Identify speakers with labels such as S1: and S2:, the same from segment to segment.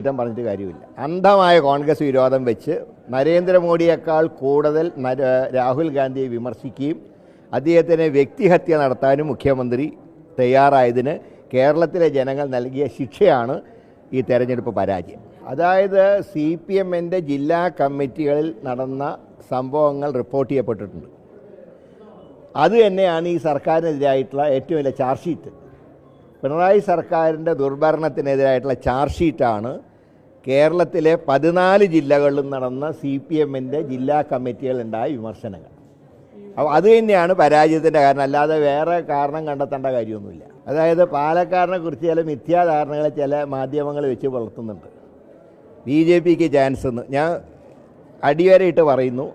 S1: ഇതം പറഞ്ഞിട്ട് കാര്യമില്ല. അന്ധമായ കോൺഗ്രസ് വിരോധം വെച്ച് നരേന്ദ്രമോദിയേക്കാൾ കൂടുതൽ രാഹുൽ ഗാന്ധിയെ വിമർശിക്കുകയും അദ്ദേഹത്തിന് വ്യക്തിഹത്യ നടത്താനും മുഖ്യമന്ത്രി തയ്യാറായതിന് കേരളത്തിലെ ജനങ്ങൾ നൽകിയ ശിക്ഷയാണ് ഈ തെരഞ്ഞെടുപ്പ് പരാജയം. അതായത് സി പി എമ്മിന്റെ ജില്ലാ കമ്മിറ്റികളിൽ നടന്ന സംഭവങ്ങൾ റിപ്പോർട്ട് ചെയ്യപ്പെട്ടിട്ടുണ്ട്. അത് തന്നെയാണ് ഈ സർക്കാരിനെതിരായിട്ടുള്ള ഏറ്റവും വലിയ ചാർജ് ഷീറ്റ്. പിണറായി സർക്കാരിന്റെ ദുർഭരണത്തിനെതിരായിട്ടുള്ള ചാർജ് ഷീറ്റാണ് കേരളത്തിലെ പതിനാല് ജില്ലകളിലും നടന്ന സി പി എമ്മിന്റെ ജില്ലാ കമ്മിറ്റികളുണ്ടായ വിമർശനങ്ങൾ. അപ്പോൾ അത് തന്നെയാണ് പരാജയത്തിന്റെ കാരണം. അല്ലാതെ വേറെ കാരണം കണ്ടെത്തേണ്ട കാര്യമൊന്നുമില്ല. അതായത് പാലക്കാടിനെ കുറിച്ച് ചില മിഥ്യാധാരണകൾ ചില മാധ്യമങ്ങൾ വെച്ച് പുലർത്തുന്നുണ്ട്. ബി ജെ പിക്ക് ചാൻസ് എന്ന്. ഞാൻ അടിവരയിട്ട് പറയുന്നു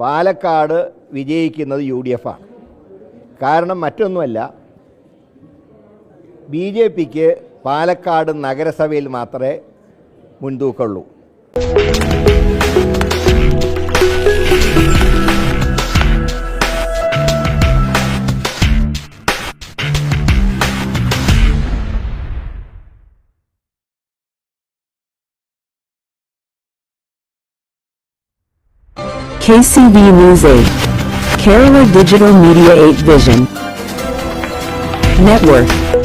S1: പാലക്കാട് വിജയിക്കുന്നത് യു ഡി എഫ് ആണ്. കാരണം മറ്റൊന്നുമല്ല ബി ജെ പിക്ക് പാലക്കാട് നഗരസഭയിൽ മാത്രമേ മുൻതൂക്കമുള്ളൂ
S2: KCV News 8. Kerala Digital Media 8 Vision. Network.